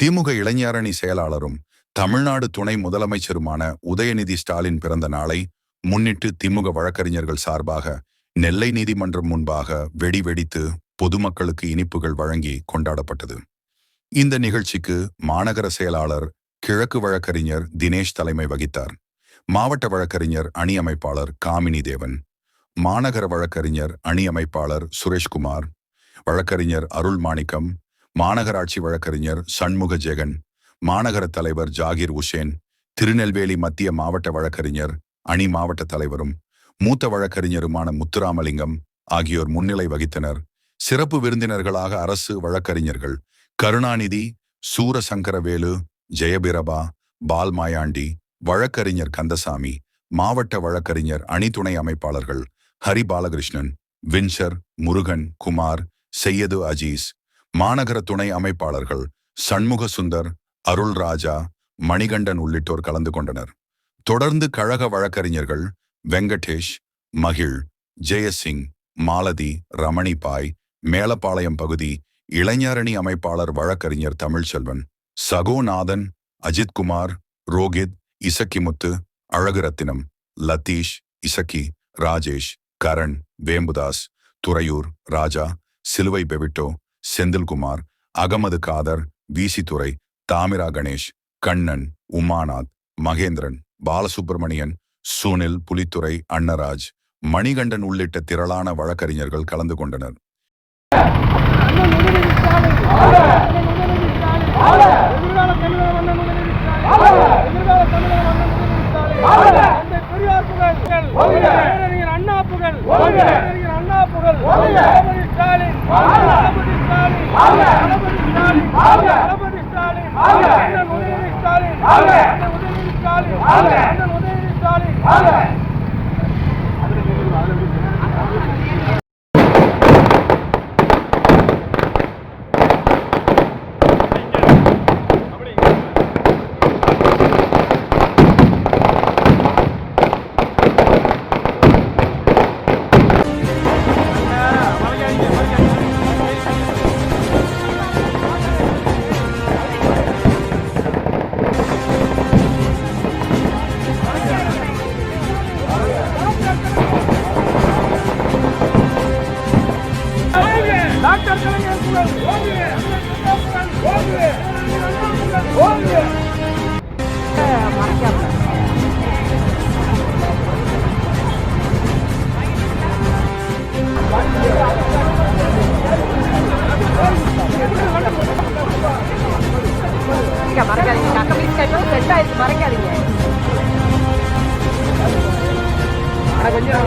திமுக இளைஞரணி செயலாளரும் தமிழ்நாடு துணை முதலமைச்சருமான உதயநிதி ஸ்டாலின் பிறந்த நாளை முன்னிட்டு திமுக வழக்கறிஞர்கள் சார்பாக நெல்லை நீதிமன்றம் முன்பாக வெடி வெடித்து பொதுமக்களுக்கு இனிப்புகள் வழங்கி கொண்டாடப்பட்டது. இந்த நிகழ்ச்சிக்கு மாநகர செயலாளர் கிழக்கு வழக்கறிஞர் தினேஷ் தலைமை வகித்தார். மாவட்ட வழக்கறிஞர் அணி அமைப்பாளர் காமினி தேவன் மாநகர வழக்கறிஞர் அணி அமைப்பாளர் சுரேஷ்குமார் வழக்கறிஞர் அருள் மாணிக்கம் மாநகராட்சி வழக்கறிஞர் சண்முக ஜெகன் மாநகர தலைவர் ஜாகிர் உஷேன் திருநெல்வேலி மத்திய மாவட்ட வழக்கறிஞர் அணி மாவட்ட தலைவரும் மூத்த வழக்கறிஞருமான முத்துராமலிங்கம் ஆகியோர் முன்னிலை வகித்தனர். சிறப்பு விருந்தினர்களாக அரசு வழக்கறிஞர்கள் கருணாநிதி சூரசங்கரவேலு ஜெயபிரபா பால்மாயாண்டி வழக்கறிஞர் கந்தசாமி மாவட்ட வழக்கறிஞர் அணித்துணை அமைப்பாளர்கள் ஹரி பாலகிருஷ்ணன் வின்சர் முருகன் குமார் செய்யது அஜீஸ் மாநகர துணை அமைப்பாளர்கள் சண்முக சுந்தர் அருள் ராஜா மணிகண்டன் உள்ளிட்டோர் கலந்து கொண்டனர். தொடர்ந்து கழக வழக்கறிஞர்கள் வெங்கடேஷ் மகிழ் ஜெயசிங் மாலதி ரமணி பாய் மேலப்பாளையம் பகுதி இளைஞரணி அமைப்பாளர் வழக்கறிஞர் தமிழ்ச்செல்வன் சகோநாதன் அஜித்குமார் ரோகித் இசக்கிமுத்து அழகுரத்தினம் லத்தீஷ் இசக்கி ராஜேஷ் கரண் வேம்புதாஸ் துறையூர் ராஜா சிலுவை பெவிட்டோ செந்தில்குமார் அகமது காதர் வீசித்துறை தாமிரா கணேஷ் கண்ணன் உமாநாத் மகேந்திரன் பாலசுப்பிரமணியன் சுனில் புலித்துறை அன்னராஜ் மணிகண்டன் உள்ளிட்ட திரளான வழக்கறிஞர்கள் கலந்து கொண்டனர் அண்ணா புகழ் அண்ணா புகழ் ஸ்டாலின் டாக்டர் கலைஞர் புகழ் ஓங்குக மறக்காதீங்க. அக்கா பீஸ் கேட்டோம் செட் ஆயிருக்கு மறக்காதீங்க கொஞ்சம்